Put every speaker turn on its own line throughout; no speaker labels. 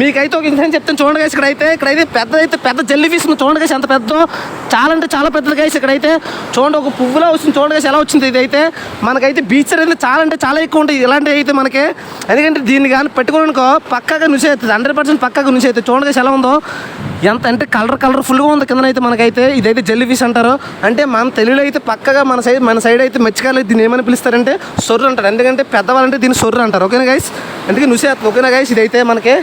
మీకైతే ఒక ఇన్సిడెంట్ చెప్తాను చూడండి గైస్ ఇక్కడైతే ఇక్కడైతే పెద్ద అయితే పెద్ద జెల్లీ ఫిష్ ఉంది. చూడండి గైస్ ఎంత పెద్ద. చాలా అంటే చాలా పెద్దది గైస్ ఇక్కడైతే. చూడండి ఒక పువ్వులో వస్తుంది. చూడండి గైస్ ఎలా వచ్చింది ఇది అయితే మనకైతే బీచ్ అయితే చాలా అంటే చాలా ఎక్కువ ఉంటాయి. ఇలాంటివి అయితే మనకి. ఎందుకంటే దీన్ని కానీ పెట్టుకోవడానికో పక్కగా నుంచి అవుతుంది. హండ్రెడ్ పర్సెంట్ పక్కగా నుంచి అవుతుంది. చూడండి గైస్ ఎలా ఉందో. ఎంత అంటే కలర్ కలర్ఫుల్గా ఉంది కిందనైతే మనకైతే. ఇదైతే జెల్లీ ఫిష్ అంటారు. అంటే మన తెలుగులో అయితే పక్కగా మన సైడ్ మన సైడ్ అయితే మత్స్యకారులు దీన్ని ఏమని పిలుస్తారంటే సొర్రు అంటారు. ఎందుకంటే పెద్దవాళ్ళంటే దీన్ని సొర్రు అంటారు. ఓకేనా గైస్ అందుకే నుసేస్తుంది ఓకేనా గైస్ ఇదైతే మనకి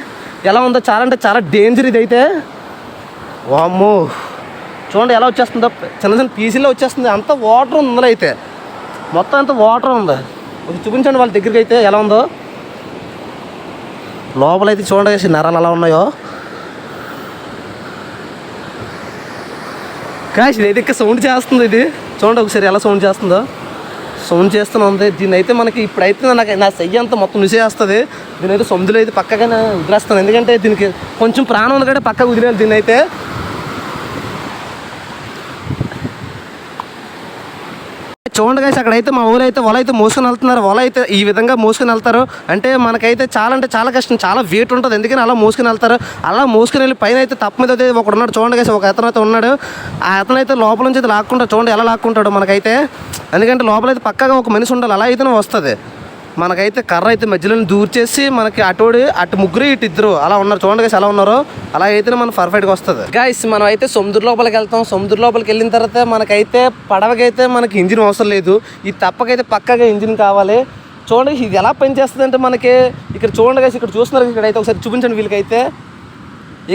ఎలా ఉందో చాలా అంటే చాలా డేంజర్ ఇదైతే వామ్మో. చూడండి ఎలా వచ్చేస్తుందో. చిన్న చిన్న పీసీలో వచ్చేస్తుంది. అంత వాటర్ ఉంది అయితే. మొత్తం అంత వాటర్ ఉంది. కొంచెం చూపించండి వాళ్ళ దగ్గరికి అయితే ఎలా ఉందో. లోపలైతే చూడండి నరాలు ఎలా ఉన్నాయో. కాశ్ ఇది ఇక్కడ సౌండ్ చేస్తుంది ఇది. చూడండి ఒకసారి ఎలా సౌండ్ చేస్తుందో. సౌండ్ చేస్తూనే ఉంది దీని అయితే మనకి ఇప్పుడైతే నాకు నా సెయ్యి అంతా మొత్తం నిసేస్తుంది దీని అయితే సొమ్ములు అయితే పక్కగానే వదిలేస్తాను ఎందుకంటే దీనికి కొంచెం ప్రాణం ఉంది కాబట్టి పక్కకు వదిలేదు దీని అయితే చూడండి guys అక్కడైతే మా ఊరు అయితే వల అయితే మోసుకొని వెళ్తున్నారు. వల అయితే ఈ విధంగా మోసుకొని వెళ్తారు. అంటే మనకైతే చాలా అంటే చాలా కష్టం చాలా వెయిట్ ఉంటుంది. ఎందుకని అలా మోసుకొని వెళ్తారు? అలా మోసుకొని వెళ్ళి పైన అయితే తప్ప మీద అయితే ఒకడు ఉన్నాడు. చూడండి ఒక అతను అయితే ఉన్నాడు. ఆ అతను అయితే లోపల నుంచి అయితే లాక్కుంటాడు. చూడండి ఎలా లాక్కుంటాడు మనకైతే. ఎందుకంటే లోపల అయితే పక్కగా ఒక మనిషి ఉండాలి. అలా అయితేనే వస్తుంది. మనకైతే కర్ర అయితే మధ్యలో దూర్చేసి మనకి అటోడి అటు ముగ్గురు ఇటు ఇద్దరు అలా ఉన్నారు. చూడండి గైస్ ఎలా ఉన్నారు. అలా అయితే మనం పర్ఫెక్ట్గా వస్తుంది. గైస్ మనం అయితే సముద్ర లోపలికి వెళ్తాం. సముద్ర లోపలికి వెళ్ళిన తర్వాత మనకైతే పడవకైతే మనకి ఇంజిన్ అవసరం లేదు. ఈ తప్పకైతే పక్కగా ఇంజిన్ కావాలి. చూడండి ఇది ఎలా పనిచేస్తుంది అంటే మనకి ఇక్కడ చూడండి గైస్ ఇక్కడ చూస్తున్నారు ఇక్కడైతే ఒకసారి చూపించండి వీళ్ళకైతే.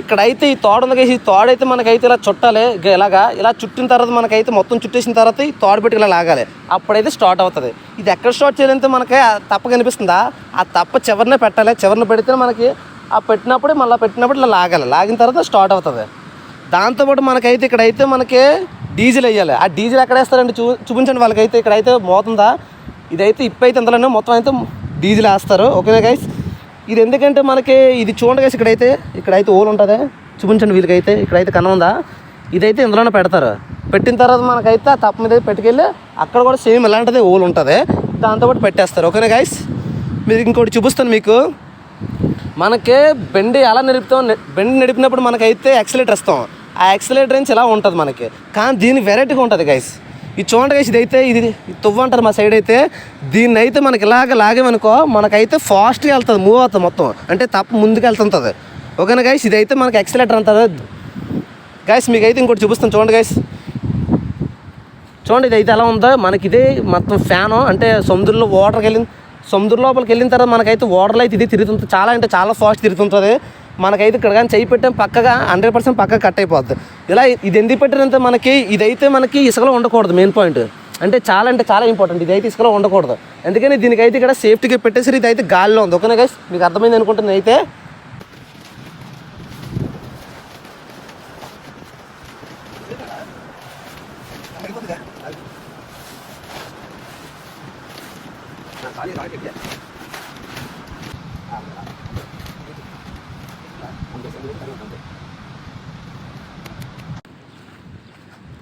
ఇక్కడైతే ఈ తోడలు ఉంది ఈ తోడైతే మనకైతే ఇలా చుట్టాలి. ఇలాగా ఇలా చుట్టిన తర్వాత మనకైతే మొత్తం చుట్టేసిన తర్వాత ఈ తోడ పెట్టి ఇలా లాగాలి. అప్పుడైతే స్టార్ట్ అవుతుంది. ఇది ఎక్కడ స్టార్ట్ చేయాలంటే మనకి ఆ తప్ప కనిపిస్తుందా? ఆ తప్ప చివరినే పెట్టాలి. చివరిన పెడితే మనకి ఆ పెట్టినప్పుడు మళ్ళీ పెట్టినప్పుడు ఇలా లాగాలి. లాగిన తర్వాత స్టార్ట్ అవుతుంది. దాంతోపాటు మనకైతే ఇక్కడైతే మనకి డీజిల్ వేయాలి. ఆ డీజిల్ ఎక్కడ వేస్తారంటే చూ చూపించండి వాళ్ళకైతే. ఇక్కడైతే మోతుందా? ఇదైతే ఇప్పైతే ఇంతలోనే మొత్తం అయితే డీజిల్ వేస్తారు. ఓకేనా గైస్ ఇది ఎందుకంటే మనకి ఇది చూడండి ఇక్కడైతే ఇక్కడైతే ఓలు ఉంటుంది. చూపించండి వీళ్ళకైతే. ఇక్కడైతే కన్నం ఉందా? ఇదైతే ఇందులోనే పెడతారు. పెట్టిన తర్వాత మనకైతే ఆ తప్ప మీద పెట్టుకెళ్ళి అక్కడ కూడా సేమ్ ఇలాంటిది ఓలు ఉంటుంది. దాంతోపాటు పెట్టేస్తారు. ఓకేనా గైస్ మీరు ఇంకోటి చూపిస్తాను మీకు. మనకి బెండి ఎలా నడుపుతాం బెండి నడిపినప్పుడు మనకైతే యాక్సిలేటర్ ఇస్తాం. ఆ యాక్సిలేటర్ నుంచి ఇలా ఉంటుంది మనకి. కానీ దీని వెరైటీగా ఉంటుంది గైస్ ఇది చూడండి ఇది అయితే ఇది తువ్వ అంటారు మా సైడ్ అయితే. దీన్ని అయితే మనకి ఇలాగ లాగేమనుకో మనకైతే ఫాస్ట్గా వెళ్తుంది మూవ్ అవుతుంది మొత్తం. అంటే తప్ప ముందుకు వెళ్తుంటుంది. ఓకేనా గైస్ ఇదైతే మనకి ఎక్సలేటర్ అంటారు. గైస్ మీకు అయితే ఇంకోటి చూపిస్తాను. చూడండి గైస్ చూడండి ఇది అయితే ఎలా ఉందో. మనకి ఇదే మొత్తం ఫ్యాను అంటే సముద్రంలో వాటర్కి వెళ్ళింది సముద్రం లోపలికి వెళ్ళిన తర్వాత మనకైతే వాటర్లో అయితే ఇది తిరుగుతుంది చాలా అంటే చాలా ఫాస్ట్ తిరుగుతుంటుంది. మనకైతే ఇక్కడ కానీ చేయి పెట్టాం పక్కగా హండ్రెడ్ పర్సెంట్ పక్కగా కట్ అయిపోద్ది. ఇలా ఇది ఎందుకు పెట్టినంత మనకి ఇదైతే మనకి ఇసుకలో ఉండకూడదు మెయిన్ పాయింట్. అంటే చాలా అంటే చాలా ఇంపార్టెంట్. ఇదైతే ఇసుకలో ఉండకూడదు. అందుకని దీనికైతే ఇక్కడ సేఫ్టీగా పెట్టేసరి ఇది అయితే గాలిలో ఉంది. ఓకేనా గైస్ మీకు అర్థమైంది అనుకుంటుంది అయితే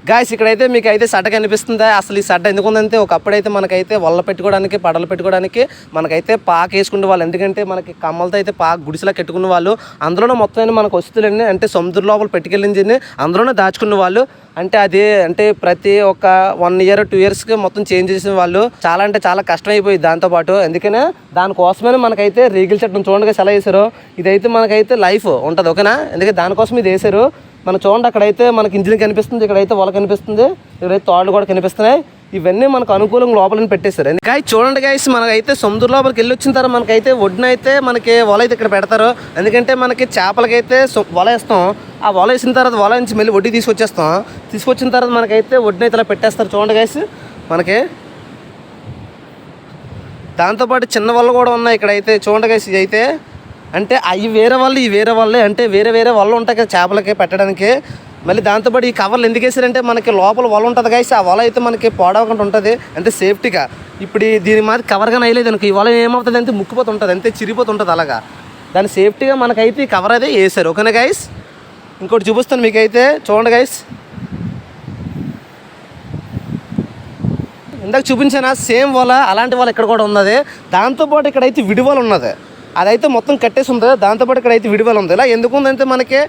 గాయస్ ఇక్కడైతే మీకు అయితే సడ్డ కనిపిస్తుందా? అసలు ఈ సడ్డ ఎందుకుందంటే ఒకప్పుడైతే మనకైతే వల్ల పెట్టుకోవడానికి పడలు పెట్టుకోవడానికి మనకైతే పాక వేసుకునే వాళ్ళు. ఎందుకంటే మనకి కమ్మలతో అయితే పాక గుడిసెలా కట్టుకునే వాళ్ళు. అందులోనే మొత్తం మనకు వస్తువులన్నీ అంటే సముద్ర లోపల పెట్టుకెళ్ళింది అందులోనే దాచుకునే వాళ్ళు. అంటే అది అంటే ప్రతి ఒక్క వన్ ఇయర్ టూ ఇయర్స్కి మొత్తం చేంజ్ చేసిన వాళ్ళు. చాలా అంటే చాలా కష్టం అయిపోయింది దాంతోపాటు. ఎందుకనే దానికోసమే మనకైతే రీగిల్ చట్టం చూడండి సెలవు చేశారు. ఇదైతే మనకైతే లైఫ్ ఉంటుంది ఓకేనా? ఎందుకంటే దానికోసం ఇది వేసారు మనం చూడండి అక్కడైతే మనకి ఇంజిన్ కనిపిస్తుంది ఇక్కడైతే వల కనిపిస్తుంది ఇక్కడైతే తాళ్ళు కూడా కనిపిస్తున్నాయి. ఇవన్నీ మనకు అనుకూలంగా లోపలని పెట్టేశారు. గాయ చూడండి గాయస్ మనకైతే సముద్ర లోపలికి వెళ్ళి వచ్చిన తర్వాత మనకైతే ఒడ్డున అయితే మనకి వల అయితే ఇక్కడ పెడతారు. ఎందుకంటే మనకి చేపలకైతే వల వేస్తాం. ఆ వల వేసిన తర్వాత వల నుంచి మళ్ళీ వడ్డీ తీసుకొచ్చేస్తాం. తీసుకొచ్చిన తర్వాత మనకైతే ఒడ్డున అయితే ఇలా పెట్టేస్తారు. చూడండి గాయస్ మనకి దాంతోపాటు చిన్న వల్ల కూడా ఉన్నాయి ఇక్కడైతే. చూడండి గాయస్ ఇది అయితే అంటే అవి వేరే వాళ్ళు ఈ వేరే వాళ్ళే. అంటే వేరే వేరే వాళ్ళు ఉంటాయి కదా చేపలకి పెట్టడానికి. మళ్ళీ దాంతోపాటు ఈ కవర్లు ఎందుకు వేసారంటే మనకి లోపల వల ఉంటుంది కాసి ఆ వల అయితే మనకి పోడవకుండా ఉంటుంది. అంటే సేఫ్టీగా ఇప్పుడు దీని మాది కవర్గా నయ్యలేదు అనుకో ఈ వల ఏమవుతుంది అంటే ముక్కుపోతుంటుంది అంతే చిరిగిపోతుంటుంది అలాగా. దాని సేఫ్టీగా మనకైతే ఈ కవర్ అయితే వేసారు. ఓకేనా గైస్ ఇంకోటి చూపిస్తాను మీకైతే. చూడండి గైస్ ఇందాక చూపించిన సేమ్ వల అలాంటి వల ఇక్కడ కూడా ఉన్నది. దాంతోపాటు ఇక్కడైతే విడివల ఉన్నది. అదైతే మొత్తం కట్టేసి ఉంది దాంతోపాటు ఇక్కడ అయితే విడివల ఉంది. ఇలా ఎందుకు ఉందంటే మనకి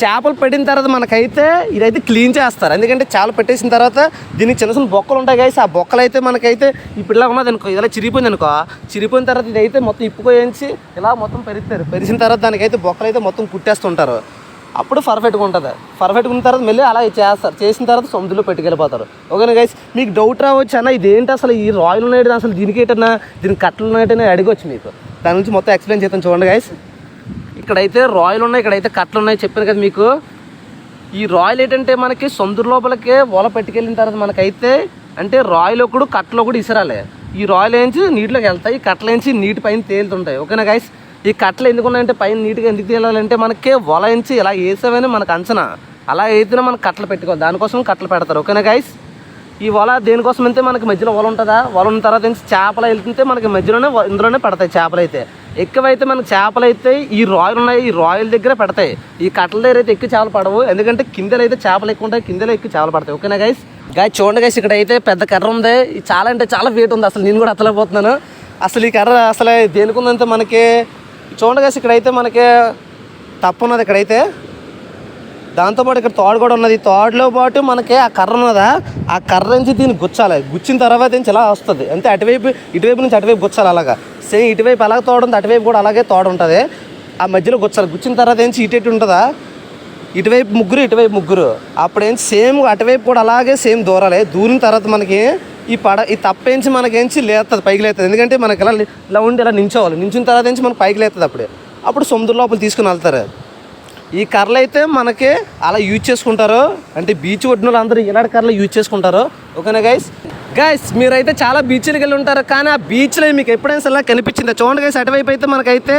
చేపలు పెట్టిన తర్వాత మనకైతే ఇదైతే క్లీన్ చేస్తారు. ఎందుకంటే చేపలు పెట్టేసిన తర్వాత దీనికి చిన్న చిన్న బొక్కలు ఉంటాయి guys. ఆ బొక్కలు అయితే మనకైతే ఇప్పుడు ఇలా ఉన్నది అనుకో ఇలా చిరిగిపోయింది అనుకో చిరిగిపోయిన తర్వాత ఇదైతే మొత్తం ఇప్పుకోయించి ఇలా మొత్తం పెరుగుతారు పెరిచిన తర్వాత దానికైతే బొక్కలు అయితే మొత్తం కుట్టేస్తుంటారు అప్పుడు పర్ఫెక్ట్గా ఉంటుంది. పర్ఫెక్ట్గా ఉన్న తర్వాత మళ్ళీ అలా చేస్తారు చేసిన తర్వాత సముద్రంలో పెట్టుకెళ్ళిపోతారు. ఓకేనా గైస్ మీకు డౌట్ రావచ్చు అన్న ఇదేంటి అసలు ఈ రాయల్ ఉన్నాయి అసలు దీనికి ఏంటన్నా దీనికి కట్టలు ఉన్నాయి అడగవచ్చు మీకు. దాని నుంచి మొత్తం ఎక్స్ప్లెయిన్ చేస్తాను చూడండి గైస్ ఇక్కడైతే రాయల్ ఉన్నాయి ఇక్కడైతే కట్టలు ఉన్నాయి. చెప్పాను కదా మీకు. ఈ రాయల్ ఏంటంటే మనకి సొందూరు లోపలికే వల పెట్టుకెళ్ళిన తర్వాత మనకైతే అంటే రాయల్ ఒకడు కట్టలు ఒకటి ఇసరాలి. ఈ రాయల్ ఏంచి నీటిలోకి వెళ్తాయి కట్టలు ఏంచి నీటి పైన తేలుతుంటాయి. ఓకేనా గైస్ ఈ కట్టలు ఎందుకు ఉన్నాయంటే పైన నీట్గా ఎందుకు తేలాలంటే మనకి వల ఎంచి ఇలా వేసామని మనకు అంచనా. అలా అయితేనే మనం కట్టలు పెట్టుకోవాలి. దానికోసం కట్టలు పెడతారు. ఓకేనా గైస్ ఈ వల దేనికోసం అంతే మనకి మధ్యలో వల ఉంటుందా? వల ఉన్న తర్వాత నుంచి చేపలు వెళ్తుంటే మనకి మధ్యలోనే ఇందులోనే పడతాయి చేపలు అయితే ఎక్కువైతే మనకి చేపలు అయితే ఈ రాయల్ ఉన్నాయి ఈ రాయల్ దగ్గర పడతాయి. ఈ కట్టల దగ్గర అయితే ఎక్కువ చేపలు పడవు. ఎందుకంటే కిందలు అయితే చేపలు ఎక్కువ ఉంటాయి కిందలో ఎక్కువ చేపలు పడతాయి. ఓకేనా గైస్ గాయ చూడండి గైస్ ఇక్కడ అయితే పెద్ద కర్ర ఉంది. ఇది చాలా అంటే చాలా వెయిట్ ఉంది. అసలు నేను కూడా అత్తలేకపోతున్నాను. అసలు ఈ కర్ర అసలు దేనికి ఉందంటే మనకి చూడండి గైస్ ఇక్కడైతే మనకి తప్పు ఉన్నది ఇక్కడైతే. దాంతోపాటు ఇక్కడ తోడు కూడా ఉన్నది. తోడులో పాటు మనకి ఆ కర్ర ఉన్నదా? ఆ కర్ర నుంచి దీన్ని గుచ్చాలి. గుచ్చిన తర్వాత నుంచి ఇలా వస్తుంది. అంతే అటువైపు ఇటువైపు నుంచి అటువైపు గుచ్చాలి అలాగా. సేమ్ ఇటువైపు అలాగ తోడు ఉంది అటువైపు కూడా అలాగే తోడు ఉంటుంది. ఆ మధ్యలో గుచ్చాలి. గుచ్చిన తర్వాత ఏంచి ఇటు ఇటు ఉంటుందా? ఇటువైపు ముగ్గురు ఇటువైపు ముగ్గురు. అప్పుడు ఏంచి సేమ్ అటువైపు కూడా అలాగే సేమ్ దూరాలే. దూరిన తర్వాత మనకి ఈ పడ ఈ తప్పేంచి మనకేంచి లేస్తుంది పైకి లేస్తుంది ఎందుకంటే మనకి ఇలా ఇలా ఉండి ఇలా నించోవాలి. నించిన తర్వాత నుంచి మనకి పైకి లేస్తుంది అప్పుడే. అప్పుడు సముద్రం లోపల తీసుకుని వెళ్తారు. ఈ కర్రలు అయితే మనకి అలా యూజ్ చేసుకుంటారు. అంటే బీచ్ ఒడ్డున అందరూ ఇలాంటి కర్రలు యూజ్ చేసుకుంటారు. ఓకేనా గైస్ గైస్ మీరైతే చాలా బీచ్లకు వెళ్ళి ఉంటారు కానీ ఆ బీచ్లో మీకు ఎప్పుడైనా సరే కనిపించింది? చూడండి గైస్ అటువైపు అయితే మనకైతే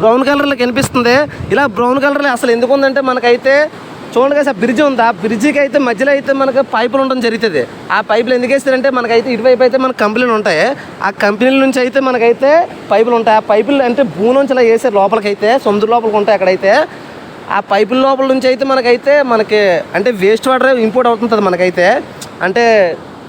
బ్రౌన్ కలర్లో కనిపిస్తుంది. ఇలా బ్రౌన్ కలర్లో అసలు ఎందుకు ఉందంటే మనకైతే చూడండి గైస్ ఆ బ్రిడ్జ్ ఉంది? ఆ బ్రిడ్జికి అయితే మధ్యలో అయితే మనకు పైపులు ఉండడం జరుగుతుంది. ఆ పైపులు ఎందుకు వేస్తారంటే మనకైతే ఇటువైపు అయితే మన కంపెనీలు ఉంటాయి. ఆ కంపెనీల నుంచి అయితే మనకైతే పైపులు ఉంటాయి. ఆ పైపులు అంటే భూమి నుంచి ఇలా వేసారు లోపలికైతే సముద్ర లోపలికి ఉంటాయి అక్కడైతే. ఆ పైపుల లోపల నుంచి అయితే మనకైతే మనకి అంటే వేస్ట్ వాటర్ ఇంపోర్ట్ అవుతుంటుంది మనకైతే. అంటే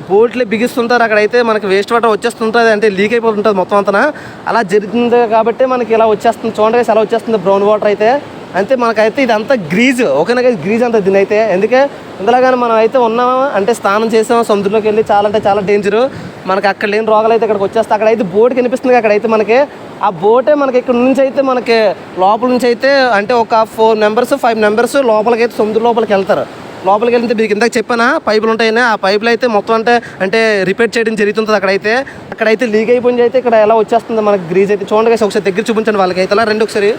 బోట్లు బిగిస్తుంటారు అక్కడైతే మనకి వేస్ట్ వాటర్ వచ్చేస్తుంటుంది అంటే లీక్ అయిపోతుంటుంది మొత్తం అంతా. అలా జరుగుతుంది కాబట్టి మనకి ఇలా వచ్చేస్తుంది. చూడండి అలా వచ్చేస్తుంది బ్రౌన్ వాటర్ అయితే. అంతే మనకైతే ఇదంతా గ్రీజ్. ఓకేనా గ్రీజ్ అంత దీని అయితే. ఎందుకే? ఇందులో మనం అయితే ఉన్నామా? అంటే స్నానం చేసాం సముద్రంలోకి వెళ్ళి చాలా అంటే చాలా డేంజరు మనకి అక్కడ లేని రోగాలు అయితే ఇక్కడికి వచ్చేస్తే అక్కడైతే బోట్ కనిపిస్తుంది అక్కడైతే మనకి. ఆ బోటే మనకి ఇక్కడ నుంచి అయితే మనకి లోపల నుంచి అయితే అంటే ఒక ఫోర్ మెంబర్స్ ఫైవ్ మెంబర్స్ లోపలికి అయితే సముద్రం లోపలికి వెళ్తారు. లోపలికి వెళ్తే మీకు ఇందాక చెప్పానా? పైపులు ఉంటాయని? ఆ పైపులు అయితే మొత్తం అంటే అంటే రిపేర్ చేయడం జరుగుతుంది అక్కడైతే. అక్కడైతే లీక్ అయిపోయింది అయితే ఇక్కడ ఎలా వచ్చేస్తుంది మనకి గ్రీజ్ అయితే. చూడండి కదా ఒకసారి దగ్గర చూపించండి వాళ్ళకి అయితే అలా రెండు ఒకసారి.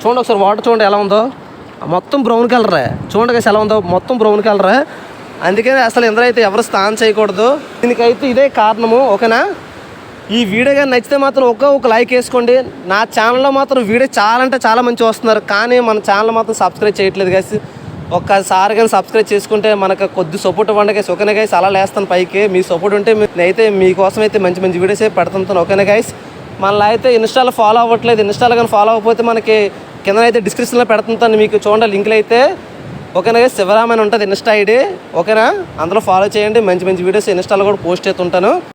చూడండి ఒకసారి వాటర్ చూడండి ఎలా ఉందో. మొత్తం బ్రౌన్ కలరే చూడండి guys ఎలా ఉందో మొత్తం బ్రౌన్ కలరే అందుకే అసలు ఇంద్రైతే ఎవరు స్నానం చేయకూడదు. దీనికైతే ఇదే కారణము ఓకేనా? ఈ వీడియో కానీ నచ్చితే మాత్రం ఒక్క ఒక లైక్ వేసుకోండి. నా ఛానల్లో మాత్రం వీడియో చాలా అంటే చాలా మంచి వస్తున్నారు. కానీ మన ఛానల్ మాత్రం సబ్స్క్రైబ్ చేయట్లేదు గైస్ ఒక్కసారి కానీ సబ్స్క్రైబ్ చేసుకుంటే మనకు కొద్ది సపోర్ట్ ఇవ్వండి గైస్ ఓకేనా గైస్ అలా లేస్తాను పైకి. మీ సపోర్ట్ ఉంటే మీ- నేనైతే మీకోసం అయితే మంచి మంచి వీడియోస్ పెడుతుంటాను. ఓకేనా గైస్ మనలో అయితే ఇన్స్టాలో ఫాలో అవ్వట్లేదు. ఇన్స్టాలో కానీ ఫాలో అవ్వకపోతే మనకి కింద అయితే డిస్క్రిప్షన్లో పెడుతుంటాను మీకు చూడండి లింకులు అయితే ఓకేనా శివరామ్ అని ఉంటుంది ఇన్స్టా ఐడి ఓకేనా? అందులో ఫాలో చేయండి మంచి మంచి వీడియోస్ ఇన్స్టాలో కూడా పోస్ట్ చేస్తుంటాను.